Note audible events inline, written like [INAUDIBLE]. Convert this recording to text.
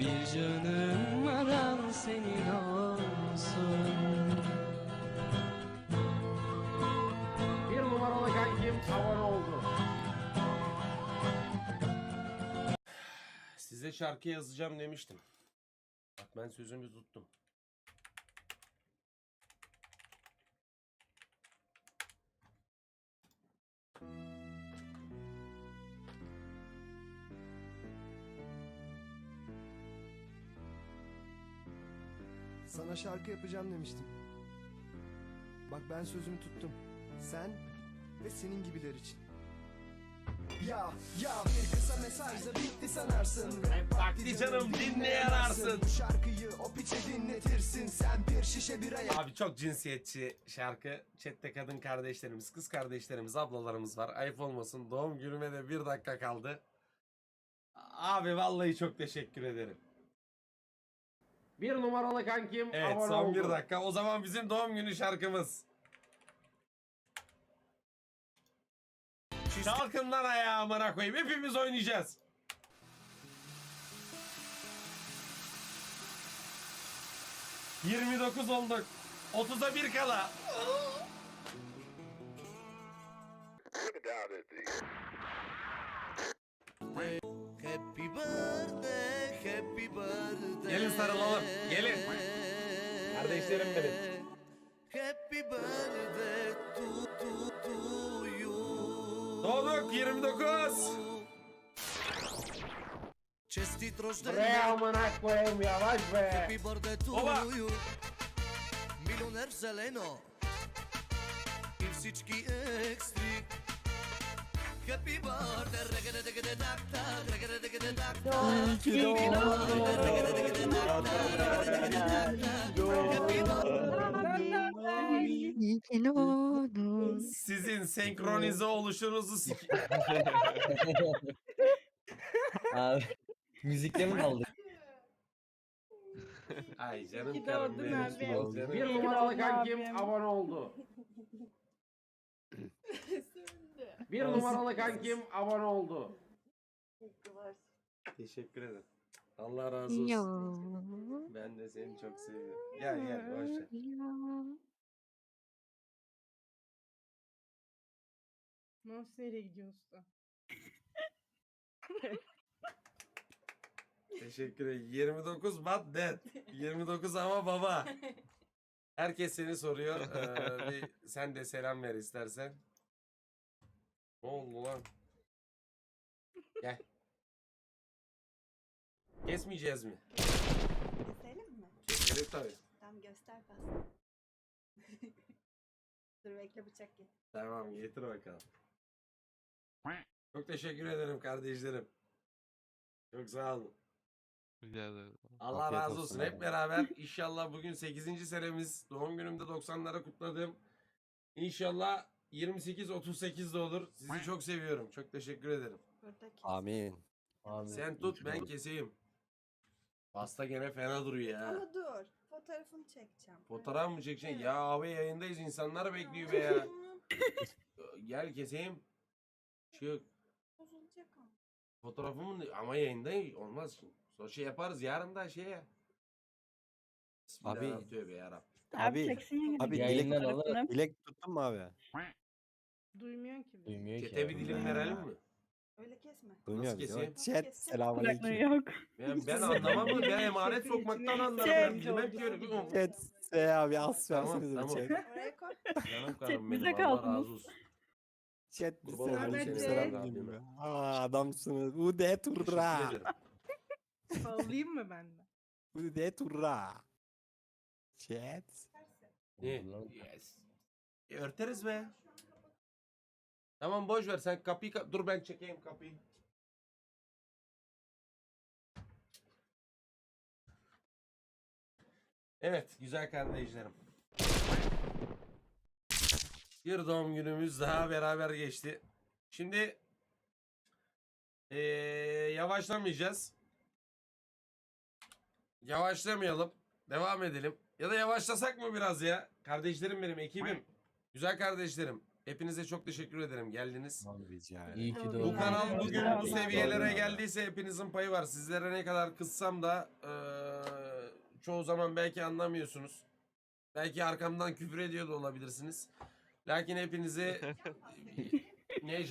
Canım aran senin olsun Bir numaralı kankim abone oldu. Size şarkı yazacağım demiştim. Bak ben sözümü tuttum. Sana şarkı yapacağım demiştim. Bak ben sözümü tuttum. Sen ve senin gibiler için. Ya ya bir kısa mesajda bitti sanarsın. Hep vakti canım dinleyen arsın. Bu şarkıyı o piçe dinletirsin. Sen bir şişe biraya Abi çok cinsiyetçi şarkı. Chat'te kadın kardeşlerimiz, kız kardeşlerimiz, ablalarımız var. Ayıp olmasın. Doğum günüme de bir dakika kaldı. Abi vallahi çok teşekkür ederim. Bir numaralı kankim Evet abone son oldu. bir dakika. O zaman bizim doğum günü şarkımız. Kalkın lan ayağa amına koyayım. Hepimiz oynayacağız. Yirmi dokuz olduk. 30'a bir kala. Happy birthday. Gelin sarılalım, gelin. Kardeşlerim benim. Happy birthday to, to, to you. Doğduk 29. Čestit Bre rođendan, amına koyayım yavaş be. happy birthday to Oba. you. Milioner zeleno i всички екстри. Sizin senkronize oluşunuzu sik... Abi müzikle mi kaldık? Ay canım İyi ki karım doğdun benim. abi. Bir numaralı kankim abone oldu. Bir numaralı kankim abone oldu. Teşekkür ederim. Allah razı olsun. Ya. Ben de seni çok seviyorum. Gel gel boş ver. Nasıl nereye gidiyorsun? Teşekkür ederim. 29 but dead. 29 ama baba. [LAUGHS] Herkes seni soruyor. Ee, bir sen de selam ver istersen. Ne oldu lan? Gel. Kesmeyeceğiz mi? Keselim mi? Keselim tabii. Tamam göster pas. [LAUGHS] Dur bekle bıçak getir. Tamam getir bakalım. Çok teşekkür ederim kardeşlerim. Çok sağ olun. Allah Afiyet razı olsun olsun. Hep beraber inşallah bugün 8. senemiz. Doğum günümde 90'lara kutladım. İnşallah 28-38 de olur. Sizi çok seviyorum. Çok teşekkür ederim. Burada kes. Amin. Amin. Sen tut ben keseyim. Pasta gene fena duruyor ya. Ama dur. Fotoğrafını çekeceğim. Fotoğraf mı çekeceksin? Evet. Ya abi yayındayız insanlar bekliyor be ya. [LAUGHS] Gel keseyim. Çık. Bozulacak ama. Fotoğrafımın ama yayında olmaz şimdi. Sonra şey yaparız yarın da şeye. Bismillah, Abi- tövbe yarabbim. Abi, çeksin abi Yayından dilek, alırım. dilek tuttun mu abi? Duymuyor ki. Duymuyor Çete bir dilim verelim mi? Öyle kesme. Duymuyor Nasıl musun? keseyim? Chat selamünaleyküm. yok. [LAUGHS] Ben, ben anlamam mı? Ben emanet sokmaktan anlarım. Ben bilmem ki öyle. Tamam Chat se abi az Tamam, versenize tamam. bir chat. Oraya koy. Canım karım bize kaldınız. olsun. Chat Kurban olayım selamünaleyküm. seni, Selam Rabbim. diyeyim ya. Aa adamsınız. Ude Teşekkür turra. ederim. Alayım mı ben de? Ude turra. Chat. Ne? Yes. E, örteriz be. Tamam boş ver sen kapıyı kap- dur ben çekeyim kapıyı. Evet güzel kardeşlerim. Bir doğum günümüz daha beraber geçti. Şimdi eee, yavaşlamayacağız. Yavaşlamayalım. Devam edelim. Ya da yavaşlasak mı biraz ya? Kardeşlerim benim, ekibim. Güzel kardeşlerim. Hepinize çok teşekkür ederim geldiniz. İyi ki Bu Bu doğdun. kanal bugün bu seviyelere geldiyse hepinizin payı var. Sizlere ne kadar kızsam da eee, çoğu zaman belki anlamıyorsunuz. Belki arkamdan küfür ediyor da olabilirsiniz. Lakin hepinizi [LAUGHS] ne